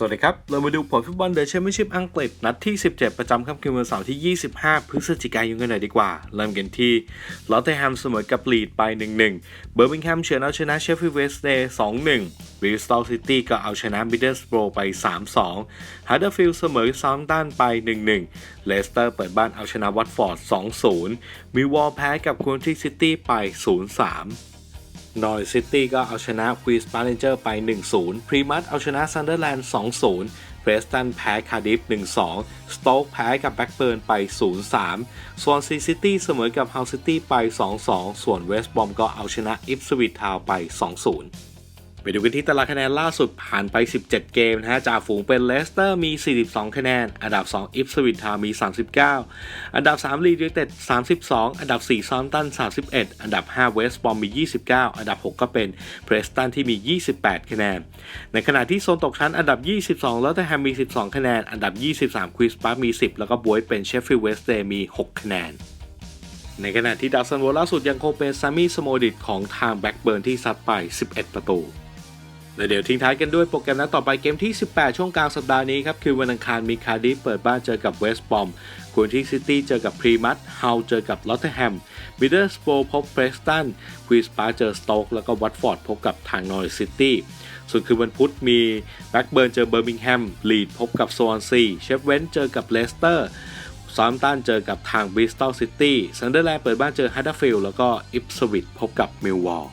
สวัสดีครับ เรามาดูผลฟุตบอลเดอะแชมเปี้ยนชิพอังกฤษ นัดที่ 17 ประจำค่ำคืนวันเสาร์ที่ 25 พฤศจิกายนกันหน่อยดีกว่า เริ่มกันที่ลอตเทแฮมเสมอกับลีดไป 1-1 เบอร์มิงแฮมเฉือนเอาชนะเชฟฟิลด์เวสต์เดย์ 2-1บริสตอลซิตี้ก็เอาชนะมิดเดิลสโบรไป 3-2ฮาร์เดอร์ฟิลด์เสมอซาม์ตันไป 1-1 เลสเตอร์เปิดบ้านเอาชนะวัตฟอร์ด 2-0 มิวอลแพ้กับควนทรีซิตี้ไป 0-3 นอร์ซิตี้ก็เอาชนะควีสปาร์เรนเจอร์ไป 1-0 พรีมัตเอาชนะซันเดอร์แลนด์ 2-0 เพรสตันแพ้คาร์ดิฟ 1-2 สโต๊กแพ้กับแบ็กเบิร์นไป 0-3ส่วนซีซิตี้เสมอกับเฮาซิตี้ไป 2-2 ส่วนเวสต์บอมก็เอาชนะอิฟสวิตทาวไป 2-0 ไปดูกันที่ตารางคะแนนล่าสุดผ่านไป 17 เกมนะฮะจ่าฝูงเป็นเลสเตอร์มี 42 คะแนน อันดับ 2 อิฟสวิตทามี 39 อันดับ 3 ลีดยูเต็ด 32 อันดับ 4 ซอมตัน 31 อันดับ 5 เวสต์บอมมี 29 อันดับ 6 ก็เป็นเพรสตันที่มี 28 คะแนน ในขณะที่โซนตกชั้นอันดับ 22 แล้วแต่แฮมมี 12 คะแนน อันดับ 23 ควีสปาร์มี 10 แล้วก็บวยเป็นเชฟฟิลด์เวสต์เดย์มี 6 คะแนนในขณะที่ดาวซันโวล่าสุดยังคงเป็นซามี่สโมดิตของทางแบ็กเบิร์นที่ซัดไป 11 ประตู และเดี๋ยวทิ้งท้ายกันด้วยโปรแกรมนัดต่อไปเกมที่ 18 ช่วงกลางสัปดาห์นี้ครับ คือวันอังคารมีคาร์ดิฟเปิดบ้านเจอกับเวสต์บอมคูนที่ซิตี้เจอกับพรีมัตเฮาเจอกับลอตเทอร์แฮมมิดเดิลสโปพบเพรสตันควีสปาร์เจอสโต๊กแล้วก็วัตฟอร์ดพบกับทางนอริซิตี้ส่วนคืนวันพุธมีแบ็กเบิร์นเจอเบอร์มิงแฮมลีดพบกับโซนซีเชฟเวนเจอกับเลสเตอร์ซามตันเจอกับทางบริสตอลซิตี้ซันเดอร์แลนด์เปิดบ้านเจอฮัตเดอร์ฟิลด์แล้วก็อิปสวิตพบกับมิลวอล